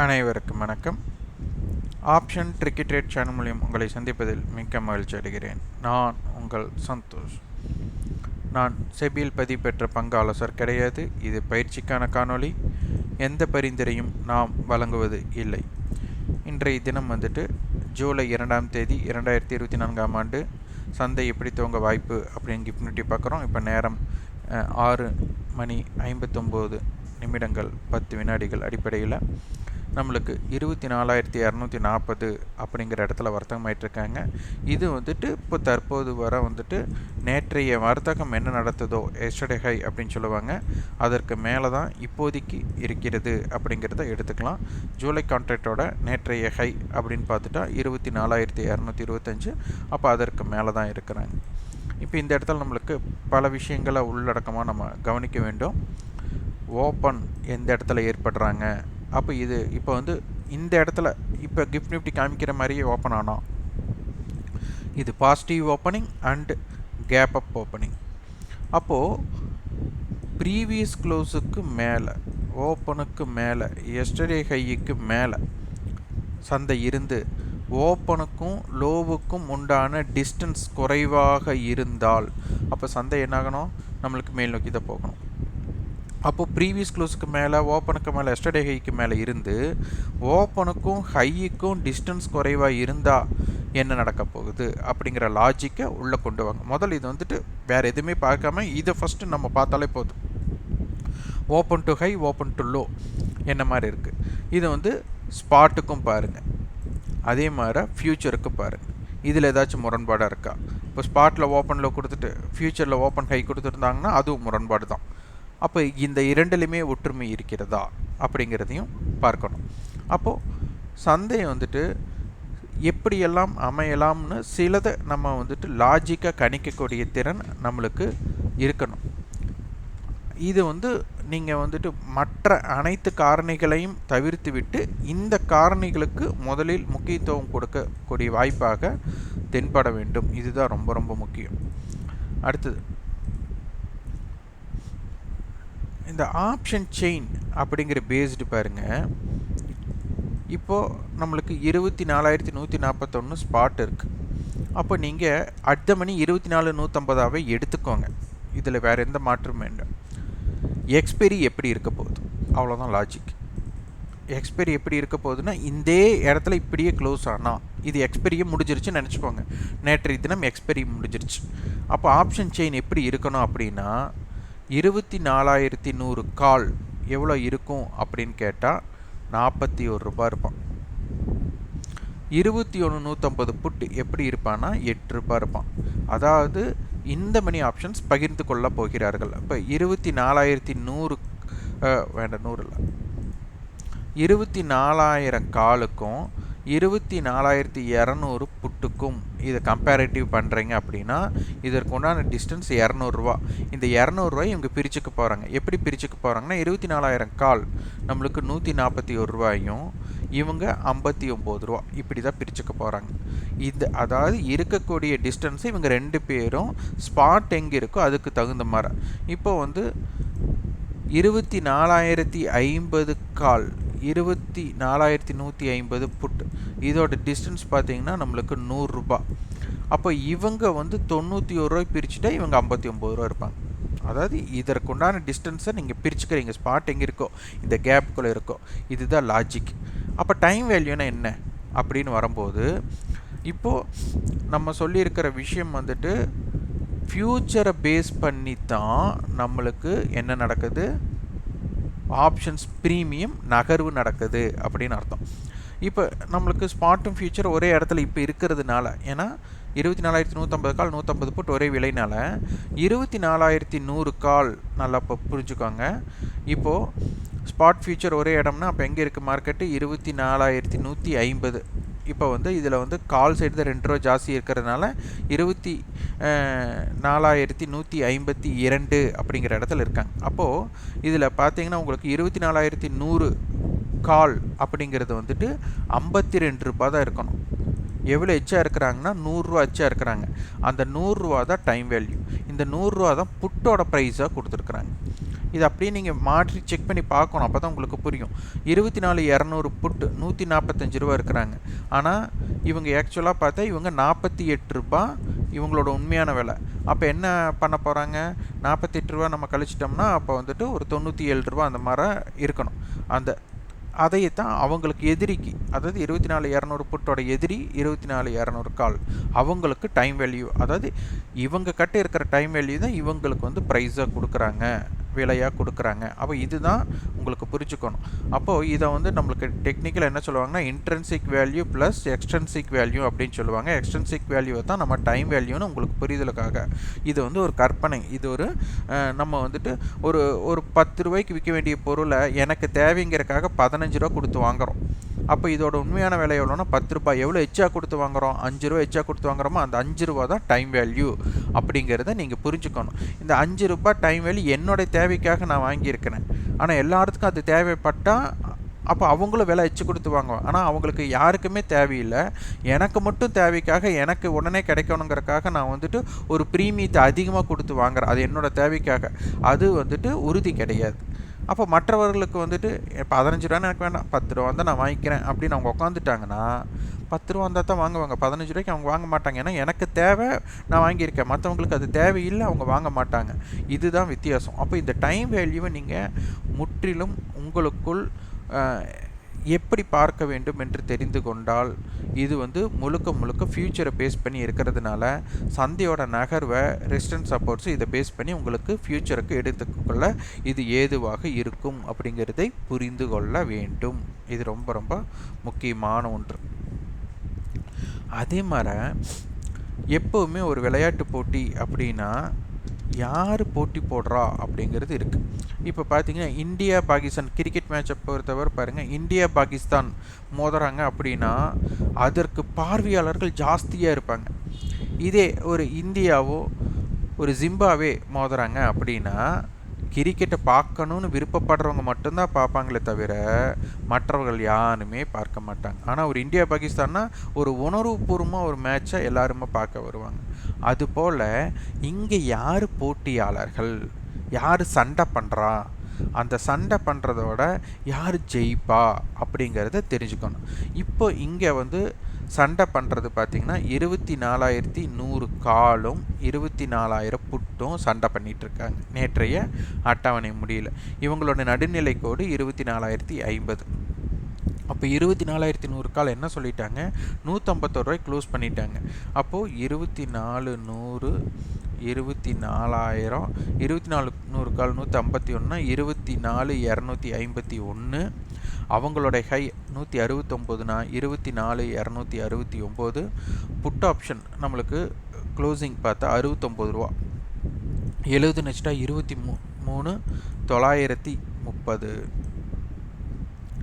அனைவருக்கும் வணக்கம். Option ட்ரிக்கெட் channel மூலியம் உங்களை சந்திப்பதில் மிக்க மகிழ்ச்சி அடைகிறேன். நான் உங்கள் சந்தோஷ். நான் செபியில் பதிவு பெற்ற பங்கு கிடையாது. இது பயிற்சிக்கான காணொளி. எந்த பரிந்துரையும் நாம் வழங்குவது இல்லை. இன்றைய தினம் வந்துட்டு ஜூலை இரண்டாம் தேதி இரண்டாயிரத்தி இருபத்தி நான்காம் ஆண்டு சந்தை எப்படி துவங்க வாய்ப்பு அப்படின்னு கிஃப்ட் பார்க்குறோம். இப்போ நேரம் ஆறு மணி ஐம்பத்தொம்போது நிமிடங்கள் பத்து வினாடிகள் அடிப்படையில் நம்மளுக்கு இருபத்தி நாலாயிரத்தி இரநூத்தி நாற்பது அப்படிங்கிற இடத்துல வர்த்தகம் இது வந்துட்டு இப்போ தற்போது வர வந்துட்டு நேற்றைய வர்த்தகம் என்ன நடத்துதோ எஸ்டர்டே ஹை அப்படின்னு சொல்லுவாங்க. அதற்கு மேலே தான் இப்போதைக்கு இருக்கிறது அப்படிங்கிறத எடுத்துக்கலாம். ஜூலை கான்ட்ராக்டோட நேற்றைய ஹை அப்படின்னு பார்த்துட்டா இருபத்தி நாலாயிரத்தி இரநூத்தி இருபத்தஞ்சு. அப்போ அதற்கு மேலே தான் இருக்கிறாங்க. இப்போ இந்த இடத்துல நம்மளுக்கு பல விஷயங்களை உள்ளடக்கமாக நம்ம கவனிக்க வேண்டும். ஓப்பன் எந்த இடத்துல ஏற்படுறாங்க? அப்போ இது இப்போ வந்து இந்த இடத்துல இப்போ கிஃப்ட் நிஃப்டி காமிக்கிற மாதிரியே ஓப்பன் ஆனால் இது positive opening and gap up opening அப்போது ப்ரீவியஸ் க்ளோஸுக்கு மேலே ஓப்பனுக்கு மேலே எஸ்டர்டே ஹையுக்கு மேலே சந்தை இருந்து ஓப்பனுக்கும் லோவுக்கும் உண்டான டிஸ்டன்ஸ் குறைவாக இருந்தால் அப்போ சந்தை என்னாகணும்? நம்மளுக்கு மேல் நோக்கி தான் போகணும். அப்போது ப்ரீவியஸ் க்ளோஸுக்கு மேலே ஓப்பனுக்கு மேலே எஸ்டர்டே ஹைக்கு மேலே இருந்து ஓப்பனுக்கும் ஹையுக்கும் டிஸ்டன்ஸ் குறைவாக இருந்தால் என்ன நடக்க போகுது அப்படிங்கிற லாஜிக்கை உள்ளே கொண்டு வாங்க. முதல்ல இது வந்துட்டு வேறு எதுவுமே பார்க்காம இதை ஃபஸ்ட்டு நம்ம பார்த்தாலே போதும். Open to high open to low என்ன மாதிரி இருக்குது இதை வந்து ஸ்பாட்டுக்கும் பாருங்கள் அதே மாதிரி ஃப்யூச்சருக்கும் பாருங்கள் இதில் ஏதாச்சும் முரண்பாடாக இருக்கா? இப்போ ஸ்பாட்டில் ஓப்பனில் கொடுத்துட்டு ஃப்யூச்சரில் ஓப்பன் ஹை கொடுத்துருந்தாங்கன்னா அதுவும் முரண்பாடு தான் அப்போ இந்த இரண்டுலையுமே ஒற்றுமை இருக்கிறதா அப்படிங்கிறதையும் பார்க்கணும். அப்போது சந்தை வந்துட்டு எப்படியெல்லாம் அமையலாம்னு சிலதை நம்ம வந்துட்டு லாஜிக்காக கணிக்கக்கூடிய திறன் நம்மளுக்கு இருக்கணும். இது வந்து நீங்கள் வந்துட்டு மற்ற அனைத்து காரணிகளையும் தவிர்த்து விட்டு இந்த காரணிகளுக்கு முதலில் முக்கியத்துவம் கொடுக்கக்கூடிய வாய்ப்பாக தென்பட வேண்டும். இதுதான் ரொம்ப ரொம்ப முக்கியம். அடுத்தது இந்த ஆப்ஷன் செயின் அப்படிங்கிற பேஸ்டு பாருங்க. இப்போது நம்மளுக்கு இருபத்தி நாலாயிரத்தி நூற்றி நாற்பத்தொன்று ஸ்பாட் இருக்குது அப்போ நீங்கள் அடுத்த மணி இருபத்தி நாலு நூற்றம்பதாவே எடுத்துக்கோங்க. இதில் வேறு எந்த மாற்றமும் வேண்டாம் எக்ஸ்பெரி எப்படி இருக்க போகுது? அவ்வளோதான் லாஜிக் எக்ஸ்பெரி எப்படி இருக்க போகுதுன்னா இதே இடத்துல இப்படியே க்ளோஸ் ஆனால் இது எக்ஸ்பெரியே முடிஞ்சிருச்சுன்னு நினச்சிக்கோங்க. நேற்றைய தினம் எக்ஸ்பெரி முடிஞ்சிருச்சு. அப்போ ஆப்ஷன் செயின் எப்படி இருக்கணும் அப்படின்னா இருபத்தி நாலாயிரத்தி நூறு கால் எவ்வளோ இருக்கும் அப்படின்னு கேட்டால் நாற்பத்தி ஒரு ரூபாய் இருப்பான். இருபத்தி ஒன்று நூற்றம்பது புட்டு எப்படி இருப்பான்னா எட்டு ரூபாய் இருப்பான். அதாவது இந்த மணி ஆப்ஷன்ஸ் பகிர்ந்து கொள்ள போகிறார்கள். இப்போ இருபத்தி நாலாயிரத்தி நூறு வேண்ட வேண்டாம் நூறு இல்லை. இருபத்தி நாலாயிரம் காலுக்கும் இருபத்தி நாலாயிரத்தி இரநூறு புட்டுக்கும் இதை கம்பேரிட்டிவ் பண்ணுறீங்க அப்படின்னா இதற்கு உண்டான டிஸ்டன்ஸ் இரநூறுவா. இந்த இரநூறுவாய் இவங்க பிரிச்சுக்க போகிறாங்க எப்படி பிரிச்சுக்க போகிறாங்கன்னா இருபத்தி நாலாயிரம் கால் நம்மளுக்கு நூற்றி நாற்பத்தி ஒரு ரூபாயும் இவங்க ஐம்பத்தி ஒம்பது ரூபா. இப்படி தான் பிரிச்சுக்க போகிறாங்க இது அதாவது இருக்கக்கூடிய டிஸ்டன்ஸ் இவங்க ரெண்டு பேரும் ஸ்பாட் எங்கே இருக்கோ அதுக்கு தகுந்த மாதிரி. இப்போ வந்து இருபத்தி நாலாயிரத்தி ஐம்பது கால் இருபத்தி நாலாயிரத்தி நூற்றி ஐம்பது புட் இதோட டிஸ்டன்ஸ் பார்த்தீங்கன்னா நம்மளுக்கு நூறுரூபா அப்போ இவங்க வந்து தொண்ணூற்றி ஒரு ரூபாய் பிரிச்சுட்டா இவங்க ஐம்பத்தி ஒம்பது ரூபா இருப்பாங்க. அதாவது இதற்குண்டான டிஸ்டன்ஸை நீங்கள் பிரிச்சுக்கிறீங்க. ஸ்பாட் எங்கே இருக்கோ இந்த கேப்புக்குள்ளே இருக்கோ இதுதான் லாஜிக் அப்போ டைம் வேல்யூனா என்ன? அப்படின்னு வரும்போது இப்போது நம்ம சொல்லியிருக்கிற விஷயம் வந்துட்டு ஃப்யூச்சரை பேஸ் பண்ணி தான் நம்மளுக்கு என்ன நடக்குது? ஆப்ஷன்ஸ் ப்ரீமியம் நகர்வு நடக்குது அப்படின்னு அர்த்தம். இப்போ நம்மளுக்கு ஸ்பாட்டும் ஃபியூச்சர் ஒரே இடத்துல இப்போ இருக்கிறதுனால ஏன்னா இருபத்தி நாலாயிரத்தி நூற்றம்பது கால் நூற்றம்பது புட் ஒரே விலைனால இருபத்தி நாலாயிரத்தி நூறு கால் நல்லா இப்போ புரிஞ்சுக்கோங்க. இப்போது ஸ்பாட் ஃபியூச்சர் ஒரே இடம்னா அப்போ எங்கே இருக்குது மார்க்கெட்டு இருபத்தி நாலாயிரத்தி நூற்றி ஐம்பது. இப்போ வந்து இதில் வந்து கால் சைடு தான் ரெண்டு ரூபா ஜாஸ்தி இருக்கிறதுனால இருபத்தி நாலாயிரத்தி நூற்றி ஐம்பத்தி இரண்டு அப்படிங்கிற இடத்துல இருக்காங்க. அப்போது இதில் பார்த்தீங்கன்னா உங்களுக்கு இருபத்தி நாலாயிரத்தி நூறு கால் அப்படிங்கிறது வந்துட்டு ஐம்பத்தி ரெண்டு ரூபா தான் இருக்கணும். எவ்வளோ எச்சா இருக்கிறாங்கன்னா நூறுரூவா எச்சா இருக்கிறாங்க. அந்த நூறுரூவா தான் டைம் வேல்யூ இந்த நூறுரூவா தான் புட்டோட ப்ரைஸாக கொடுத்துருக்குறாங்க. இது அப்படியே நீங்கள் மாற்றி செக் பண்ணி பார்க்கணும். அப்போ தான் உங்களுக்கு புரியும். இருபத்தி நாலு இரநூறு புட்டு நூற்றி நாற்பத்தஞ்சு ரூபா இருக்கிறாங்க. ஆனால் இவங்க ஆக்சுவலாக பார்த்தா இவங்க நாற்பத்தி எட்டு ரூபா இவங்களோட உண்மையான விலை. அப்போ என்ன பண்ண போகிறாங்க நாற்பத்தெட்டு ரூபா நம்ம கழிச்சிட்டோம்னா அப்போ வந்துட்டு ஒரு தொண்ணூற்றி ஏழு ரூபா அந்த மாதிரி இருக்கணும். அந்த அதையே தான் அவங்களுக்கு எதிரிக்கு அதாவது இருபத்தி நாலு இரநூறு புட்டோட எதிரி இருபத்தி நாலு இரநூறு கால். அவங்களுக்கு டைம் வேல்யூ அதாவது இவங்க கட்ட இருக்கிற டைம் வேல்யூ தான் இவங்களுக்கு வந்து ப்ரைஸாக கொடுக்குறாங்க. விலையாக கொடுக்குறாங்க. அப்போ இதுதான் உங்களுக்கு புரிஞ்சுக்கணும். அப்போது இதை வந்து நம்மளுக்கு டெக்னிக்கல் என்ன சொல்லுவாங்கன்னா intrinsic value plus extrinsic value அப்படின்னு சொல்லுவாங்க. எக்ஸ்டென்சிக் வேல்யூவை தான் நம்ம டைம் வேல்யூன்னு உங்களுக்கு புரிதலுக்காக. இது வந்து ஒரு கற்பனை. இது ஒரு நம்ம வந்துட்டு ஒரு ஒரு பத்து ரூபாய்க்கு விற்க வேண்டிய பொருளை எனக்கு தேவைங்கிறக்காக பதினஞ்சு ரூபா கொடுத்து வாங்குறோம். அப்போ இதோட உண்மையான விலை எவ்வளோனா பத்து ரூபாய். எவ்வளோ எச்சா கொடுத்து வாங்குறோம்? அஞ்சு ரூபா எச்சா கொடுத்து வாங்குறோமோ அந்த அஞ்சு ரூபா தான் டைம் வேல்யூ அப்படிங்கிறத நீங்கள் புரிஞ்சுக்கணும். இந்த அஞ்சு ரூபா டைம் வேல்யூ என்னோட தேவைக்காக நான் வாங்கியிருக்கிறேன். ஆனால் எல்லாத்துக்கும் அது தேவைப்பட்டால் அப்போ அவங்களும் விலை எச்சு கொடுத்து வாங்குவோம் ஆனால் அவங்களுக்கு யாருக்குமே தேவையில்லை. எனக்கு மட்டும் தேவைக்காக எனக்கு உடனே கிடைக்கணுங்கிறக்காக நான் வந்துட்டு ஒரு ப்ரீமியத்தை அதிகமாக கொடுத்து வாங்குறேன். அது என்னோட தேவைக்காக. அது வந்துட்டு உறுதி கிடையாது. அப்போ மற்றவர்களுக்கு வந்துட்டு பதினஞ்சு ரூபான்னு எனக்கு வேண்டாம். பத்து ரூபா தான் நான் வாங்கிக்கிறேன். அப்படின்னு அவங்க உட்காந்துட்டாங்கன்னா பத்து ரூபா வந்தால் தான் வாங்குவாங்க. பதினஞ்சு ரூபாய்க்கு அவங்க வாங்க மாட்டாங்க. ஏன்னா எனக்கு தேவை நான் வாங்கியிருக்கேன். மற்றவங்களுக்கு அது தேவையில்லை அவங்க வாங்க மாட்டாங்க. இதுதான் வித்தியாசம். அப்போ இந்த டைம் வேல்யூவை நீங்கள் முற்றிலும் உங்களுக்குள் எப்படி பார்க்க வேண்டும் என்று தெரிந்து கொண்டால் இது வந்து முழுக்க முழுக்க ஃப்யூச்சரை பேஸ் பண்ணி இருக்கிறதுனால சந்தையோட நகர்வை ரெசிஸ்டன்ஸ் சப்போர்ட்ஸ் இதை பேஸ் பண்ணி உங்களுக்கு ஃப்யூச்சருக்கு எடுத்துக்கொள்ள இது ஏதுவாக இருக்கும் அப்படிங்கிறதை புரிந்து கொள்ள வேண்டும். இது ரொம்ப ரொம்ப முக்கியமான ஒன்று. அதே மாதிரி எப்போவுமே ஒரு விளையாட்டு போட்டி அப்படின்னா யார் போட்டி போடுறா அப்படிங்கிறது இருக்குது இப்போ பார்த்தீங்கன்னா இந்தியா பாகிஸ்தான் கிரிக்கெட் மேட்சை பொறுத்தவரை பாருங்கள் இந்தியா பாகிஸ்தான் மோதுறாங்க அப்படின்னா அதற்கு பார்வையாளர்கள் ஜாஸ்தியாக இருப்பாங்க. இதே ஒரு இந்தியாவோ ஒரு ஜிம்பாவே மோதுறாங்க அப்படின்னா கிரிக்கெட்டை பார்க்கணுன்னு விருப்பப்படுறவங்க மட்டும்தான் பார்ப்பாங்களே தவிர மற்றவர்கள் யாருமே பார்க்க மாட்டாங்க. ஆனால் ஒரு இந்தியா பாகிஸ்தான்னா ஒரு உணர்வுபூர்வமாக ஒரு மேட்சை எல்லாருமே பார்க்க வருவாங்க. அதுபோல் இங்கே யார் போட்டியாளர்கள்? யார் சண்டை பண்ணுறா அந்த சண்டை பண்ணுறதோட யார் ஜெயிப்பா? அப்படிங்கிறத தெரிஞ்சுக்கணும். இப்போ இங்கே வந்து சண்டை பண்ணுறது பார்த்திங்கன்னா இருபத்தி நாலாயிரத்தி நூறு காலும் இருபத்தி நாலாயிரம் புட்டும் சண்டை பண்ணிகிட்ருக்காங்க நேற்றைய அட்டவணை முடியல. இவங்களோட நடுநிலை கோடு இருபத்தி நாலாயிரத்தி ஐம்பது. அப்போ இருபத்தி நாலாயிரத்தி நூறு கால் என்ன சொல்லிட்டாங்க? நூற்றம்பத்தோரு ரூபாய் க்ளோஸ் பண்ணிட்டாங்க. அப்போது இருபத்தி நாலு நூறு இருபத்தி நாலாயிரம் இருபத்தி நாலு நூறு கால் நூற்றி ஐம்பத்தி ஒன்று இருபத்தி நாலு இரநூத்தி ஐம்பத்தி ஒன்று அவங்களோட ஹை நூற்றி அறுபத்தொம்போதுனா இருபத்தி நாலு இரநூத்தி அறுபத்தி ஒம்பது. புட் ஆப்ஷன் நம்மளுக்கு க்ளோசிங் பார்த்தா அறுபத்தொம்போது ரூபா. எழுபது நெக்ஸ்டா இருபத்தி மூ மூணு தொள்ளாயிரத்தி முப்பது.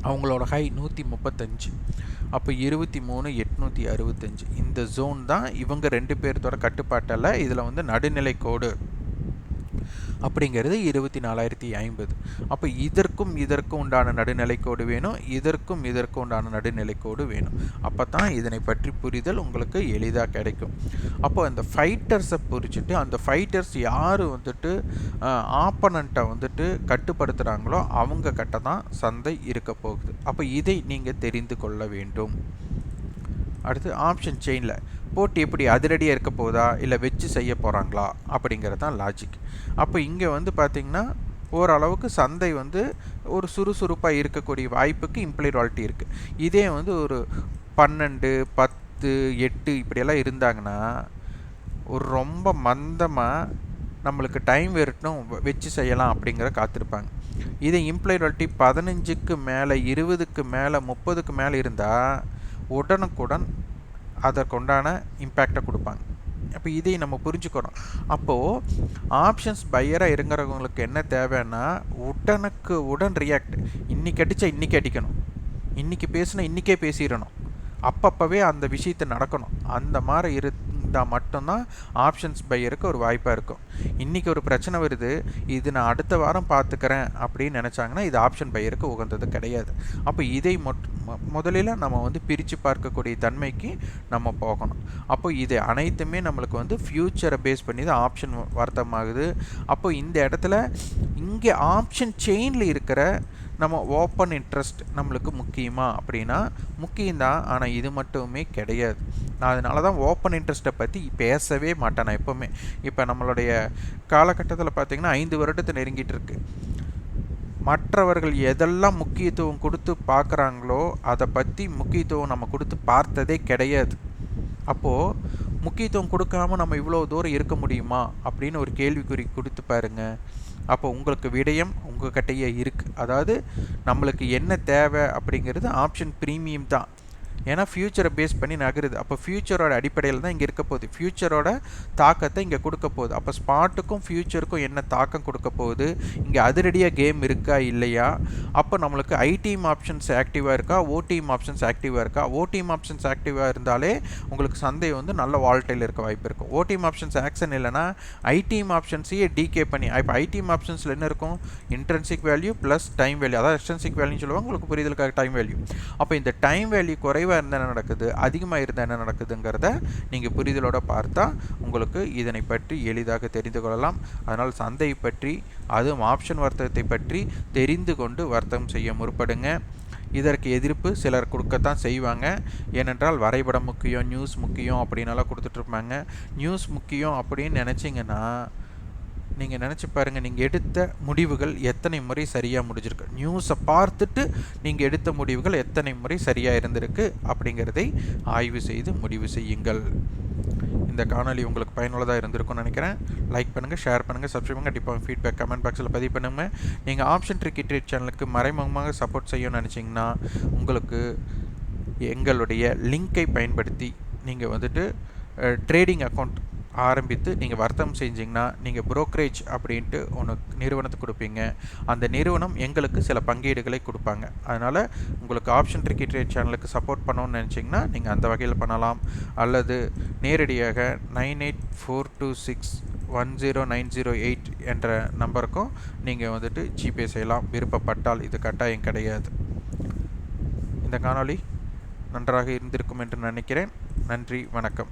அவங்களோட ஹை நூற்றி முப்பத்தஞ்சு அப்போ இருபத்தி மூணு எட்நூற்றி அறுபத்தஞ்சு. இந்த ஜோன் தான் இவங்க ரெண்டு பேர்த்தோட கட்டுப்பாட்டில் இதில் வந்து நடுநிலை கோடு. அப்படிங்கிறது இருபத்தி நாலாயிரத்தி ஐம்பது. அப்போ இதற்கும் இதற்கும் உண்டான நடுநிலைக்கோடு வேணும் இதற்கும் இதற்கும் உண்டான நடுநிலைக்கோடு வேணும். அப்போ தான் இதனை பற்றி புரிதல் உங்களுக்கு எளிதாக கிடைக்கும். அப்போ அந்த ஃபைட்டர்ஸை புரிச்சுட்டு அந்த ஃபைட்டர்ஸ் யார் வந்துட்டு ஆப்பனண்ட்டை வந்துட்டு கட்டுப்படுத்துகிறாங்களோ அவங்க கிட்ட தான் சந்தை இருக்க போகுது. அப்போ இதை நீங்கள் தெரிந்து கொள்ள வேண்டும். அடுத்து ஆப்ஷன் செயினில் போட்டி எப்படி அதிரடியாக இருக்க போதா இல்லை வச்சு செய்ய போகிறாங்களா அப்படிங்கிறது தான் லாஜிக் அப்போ இங்கே வந்து பார்த்திங்கன்னா ஓரளவுக்கு சந்தை வந்து ஒரு சுறுசுறுப்பாக இருக்கக்கூடிய வாய்ப்புக்கு இம்ப்ளைட் இருக்குது இதே வந்து ஒரு பன்னெண்டு பத்து எட்டு இப்படியெல்லாம் இருந்தாங்கன்னா ஒரு ரொம்ப மந்தமாக நம்மளுக்கு டைம் வரட்டும் வச்சு செய்யலாம் அப்படிங்கிற காத்திருப்பாங்க. இதே இம்ப்ளைட் பதினஞ்சுக்கு மேலே இருபதுக்கு மேலே முப்பதுக்கு மேலே இருந்தால் உடனுக்குடன் அதற்குண்டான இம்பேக்டை கொடுப்பாங்க. அப்போ இதை நம்ம புரிஞ்சுக்கிறோம் அப்போது ஆப்ஷன்ஸ் பையராக இருங்கிறவங்களுக்கு என்ன தேவைன்னா உடனுக்கு உடன் ரியாக்ட் இன்றைக்கி அடித்தா இன்றைக்கி அடிக்கணும். இன்றைக்கி பேசுனா இன்றைக்கே பேசிடணும். அப்பப்போவே அந்த விஷயத்தை நடக்கணும். அந்த மாதிரி இரு இருந்தால் மட்டும்தான் ஆப்ஷன்ஸ் பையருக்கு ஒரு வாய்ப்பாக இருக்கும். இன்றைக்கி ஒரு பிரச்சனை வருது இது நான் அடுத்த வாரம் பார்த்துக்கிறேன் அப்படின்னு நினச்சாங்கன்னா இது ஆப்ஷன் பையருக்கு உகந்தது கிடையாது. அப்போ இதை மொட் முதலில் நம்ம வந்து பிரித்து பார்க்கக்கூடிய தன்மைக்கு நம்ம போகணும். அப்போ இது அனைத்துமே நம்மளுக்கு வந்து ஃப்யூச்சரை பேஸ் பண்ணி தான் ஆப்ஷன் வர்த்தமாகுது. அப்போ இந்த இடத்துல இங்கே ஆப்ஷன் செயினில் இருக்கிற நம்ம ஓப்பன் இன்ட்ரெஸ்ட் நம்மளுக்கு முக்கியமா அப்படின்னா முக்கியம்தான் ஆனால் இது மட்டுமே கிடையாது. நான் அதனால தான் ஓப்பன் இன்ட்ரெஸ்ட்டை பற்றி பேசவே மாட்டேன் நான் எப்போவுமே. இப்போ நம்மளுடைய காலகட்டத்தில் பார்த்திங்கன்னா ஐந்து வருடத்தை நெருங்கிட்டு இருக்கு. மற்றவர்கள் எதெல்லாம் முக்கியத்துவம் கொடுத்து பார்க்குறாங்களோ அதை பற்றி முக்கியத்துவம் நம்ம கொடுத்து பார்த்ததே கிடையாது. அப்போது முக்கியத்துவம் கொடுக்காம நம்ம இவ்வளோ தூரம் இருக்க முடியுமா? அப்படின்னு ஒரு கேள்விக்குறி கொடுத்து பாருங்கள் அப்போ உங்களுக்கு விடயம் உங்கள் கிட்டேயே இருக்குது அதாவது நம்மளுக்கு என்ன தேவை அப்படிங்கிறது ஆப்ஷன் ப்ரீமியம் தான். ஏன்னா ஃப்யூச்சரை பேஸ் பண்ணி நகருது. அப்போ ஃப்யூச்சரோட அடிப்படையில் தான் இங்கே இருக்க போகுது. ஃப்யூச்சரோட தாக்கத்தை இங்கே கொடுக்க போகுது. அப்போ ஸ்பாட்டுக்கும் ஃப்யூச்சருக்கும் என்ன தாக்கம் கொடுக்க போகுது? இங்கே அதிரடியாக கேம் இருக்கா? இல்லையா? அப்போ நம்மளுக்கு ஐடிஎம் ஆப்ஷன்ஸ் ஆக்டிவாக இருக்கா? ஓடிஎம் ஆப்ஷன்ஸ் ஆக்டிவாக இருக்கா? ஓடிஎம் ஆப்ஷன்ஸ் ஆக்டிவாக இருந்தாலே உங்களுக்கு சந்தை வந்து நல்ல வால்டைல் இருக்க வாய்ப்பு இருக்கும். ஓடிஎம் ஆப்ஷன்ஸ் ஆக்ஷன் இல்லைனா ஐடிஎம் ஆப்ஷன்ஸையே டிகே பண்ணி இப்போ ஐடிஎம் ஆப்ஷன்ஸில் என்ன இருக்கும்? Intrinsic value plus time value அதாவது எக்ஸ்டென்சிக் வேல்யூன்னு சொல்லுவாங்க. உங்களுக்கு புரிதலுக்காக டைம் வேல்யூ அப்போ இந்த டைம் வேல்யூ குறை குறைவாக இருந்தால் என்ன நடக்குது? அதிகமாக இருந்தால் என்ன நடக்குதுங்கிறத நீங்கள் புரிதலோடு பார்த்தா உங்களுக்கு இதனை பற்றி எளிதாக தெரிந்து கொள்ளலாம். அதனால் சந்தையை பற்றி அதுவும் ஆப்ஷன் வர்த்தகத்தை பற்றி தெரிந்து கொண்டு வர்த்தகம் செய்ய முற்படுங்க. இதற்கு எதிர்ப்பு சிலர் கொடுக்கத்தான் செய்வாங்க. ஏனென்றால் வரைபடம் முக்கியம் நியூஸ் முக்கியம் அப்படின்னலாம் கொடுத்துட்ருப்பாங்க நியூஸ் முக்கியம் அப்படின்னு நினச்சிங்கன்னா நீங்கள் நினச்சி பாருங்கள் நீங்கள் எடுத்த முடிவுகள் எத்தனை முறை சரியாக முடிஞ்சிருக்கு. நியூஸை பார்த்துட்டு நீங்கள் எடுத்த முடிவுகள் எத்தனை முறை சரியாக இருந்திருக்கு அப்படிங்கிறதை ஆய்வு செய்து முடிவு செய்யுங்கள். இந்த காணொலி உங்களுக்கு பயனுள்ளதாக இருந்திருக்கும்னு நினைக்கிறேன். லைக் பண்ணுங்கள் ஷேர் பண்ணுங்கள் சப்ஸ்கிரைப் பண்ணுங்கள் கண்டிப்பாக ஃபீட்பேக் கமெண்ட் பாக்ஸில் பதிவு பண்ணுங்கள் நீங்கள் ஆப்ஷன் ட்ரிக்கி சேனலுக்கு மறைமுகமாக சப்போர்ட் செய்யணும்னு நினச்சிங்கன்னா உங்களுக்கு எங்களுடைய லிங்கை பயன்படுத்தி நீங்கள் வந்துட்டு ட்ரேடிங் அக்கௌண்ட் ஆரம்பித்து நீங்கள் வர்த்தகம் செஞ்சிங்கன்னா நீங்கள் புரோக்கரேஜ் அப்படின்ட்டு ஒன்று நிறுவனத்துக்கு கொடுப்பீங்க. அந்த நிறுவனம் எங்களுக்கு சில பங்கீடுகளை கொடுப்பாங்க. அதனால் உங்களுக்கு ஆப்ஷன் ட்ரிக்கி ட்ரேட் சேனலுக்கு சப்போர்ட் பண்ணணும்னு நினச்சிங்கன்னா நீங்கள் அந்த வகையில் பண்ணலாம். அல்லது நேரடியாக nine eight four two six one zero nine zero eight என்ற நம்பருக்கும் நீங்கள் வந்துட்டு ஜிபே செய்யலாம். விருப்பப்பட்டால் இது கட்டாயம் கிடையாது. இந்த காணொளி நன்றாக இருந்திருக்கும் என்று நினைக்கிறேன். நன்றி வணக்கம்.